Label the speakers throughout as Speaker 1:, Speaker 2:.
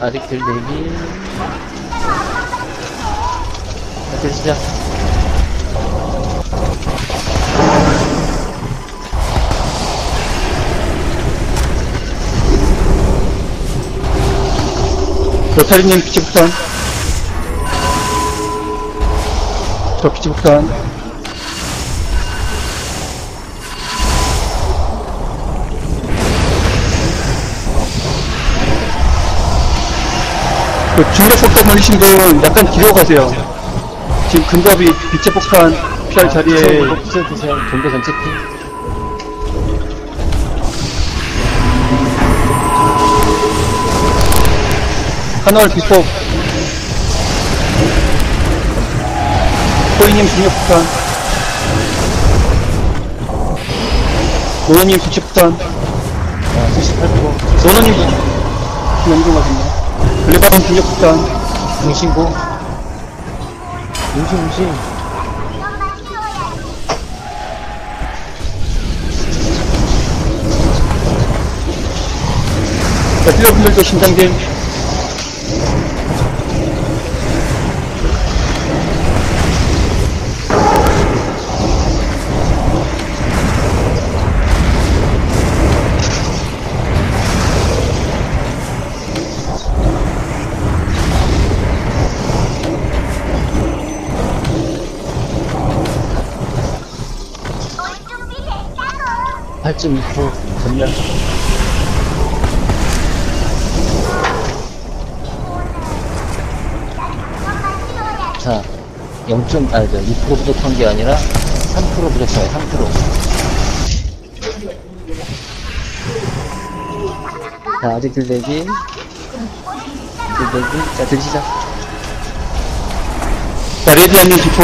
Speaker 1: 아직 들 대기. 자, 들 시작.
Speaker 2: 로타리님 빛의 폭탄. 저 빛의 폭탄. 그 중력 폭탄 걸리신 분 약간 뒤로 가세요. 지금 근접이 빛의 폭탄 피할 자리에
Speaker 1: 복수 드세요. 좀더 전체 피.
Speaker 2: 하나를 비폭. 호이님 중력 폭탄. 노노님 빛의 폭탄.
Speaker 1: 자, 78%.
Speaker 2: 노노님 연동하겠네. 글레바돈 중력 폭탄.
Speaker 1: 중신고. 음식, 음식.
Speaker 2: 자, 딜러분들도 신장 된
Speaker 1: 팔점2% 전멸. 자, 0. 아, 저, 2% 부족한 게 아니라 3% 부족해요, 3%. 자, 아직 들대기. 들대기. 자, 들시작.
Speaker 2: 자, 레디아님 기포.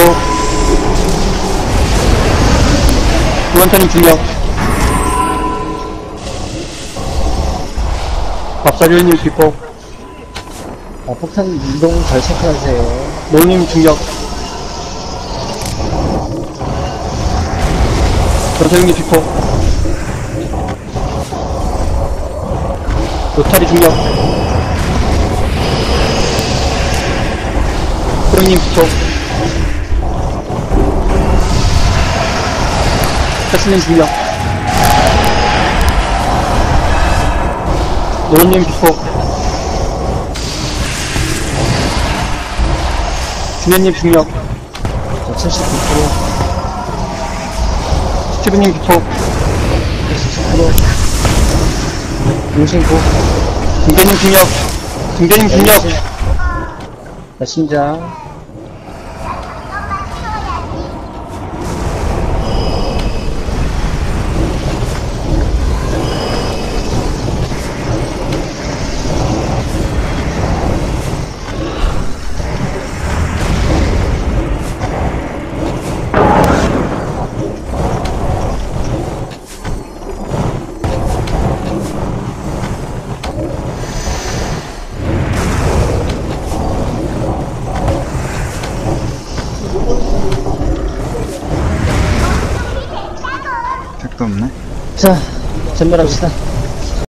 Speaker 2: 구원타님 중력. 밥사료님 기포.
Speaker 1: 아, 폭탄 이동 잘 체크하세요.
Speaker 2: 노님 중력. 전사님님 기포. 로타리 중력. 호이님 기포. 패스님 중력. 노님 기포. 주연님 중력.
Speaker 1: 자, 79%.
Speaker 2: 스티브님 기포.
Speaker 1: 10%. 용신고.
Speaker 2: 등대님 중력. 등대님 중력.
Speaker 1: 자, 심장.
Speaker 3: 택도 없네.
Speaker 1: 자, 전멸합시다.